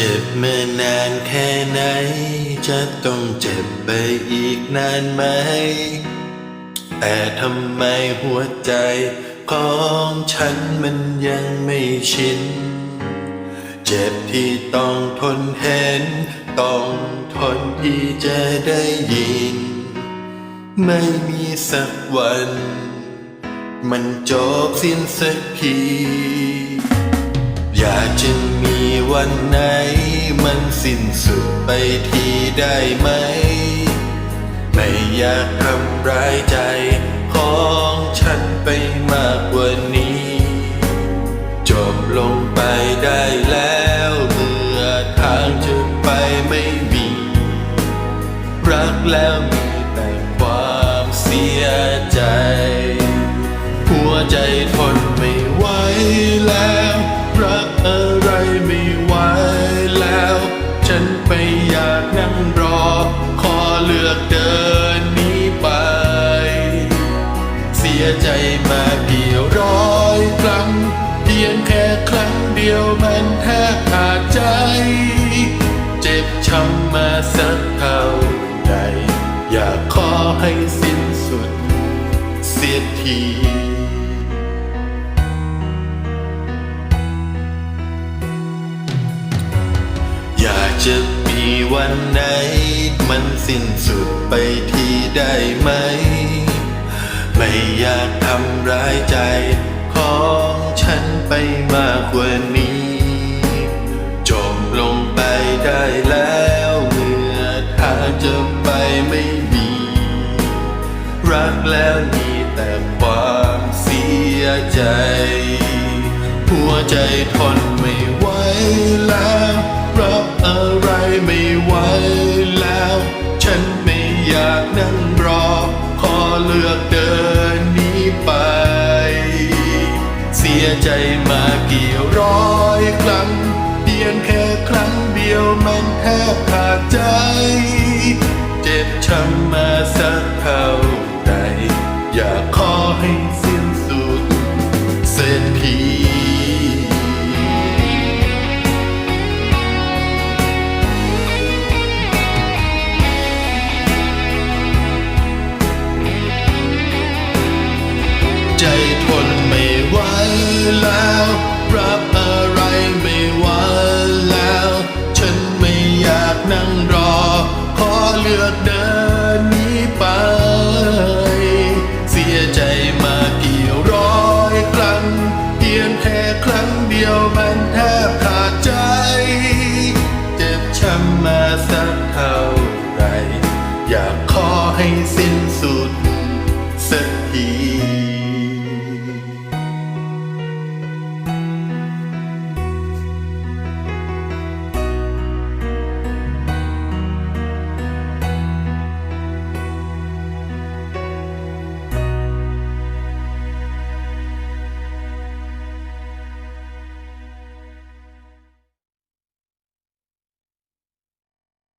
เจ็บมานานแค่ไหน จะต้องเจ็บไปอีกนานไหม แต่ทำไมหัวใจของฉันมันยังไม่ชิน เจ็บที่ต้องทนเห็น ต้องทนที่จะได้ยิน ไม่มีสักวัน มันจบสิ้นสักที อยากจะ วันไหน มันสิ้นสุดไปทีได้ไหม ไม่อยากทำร้ายใจของฉันไปมากกว่านี้ จบลงไปได้แล้วเมื่อทางจะไปไม่มี รักแล้วมีแต่ความเสียใจ หัวใจทนไม่ไหวแล้ว รั้ง เพียงแค่ครั้งเดียวมันแทบขาดใจ เจ็บช้ำมาสักเท่าใดอยากขอให้สิ้นสุด เสียทีอยากจะมีวันไหน มันสิ้นสุดไปทีได้ไหม ไม่อยากทำร้ายใจ ไปมากกว่านี้ จมลงไปได้แล้วเมื่อทางจะไปไม่มี รักแล้วมีแต่ความเสียใจ หัวใจทนไม่ไหวแล้ว ยใจมากี่ร้อยครั้ง เพียงแค่ครั้งเดียวมันแทบขาดใจ เจ็บช้ำมาสักเท่า แล้วรับอะไรไม่ไหวแล้ว ฉันไม่อยากนั่งรอ ขอเลือกเดินนีไป เสียใจมากี่ร้อยครั้ง เพียงแค่ครั้งเดียวมันแทบขาดใจ เจ็บช้ำมาสักเท่าไร อยากขอให้สิ้นสุดสักที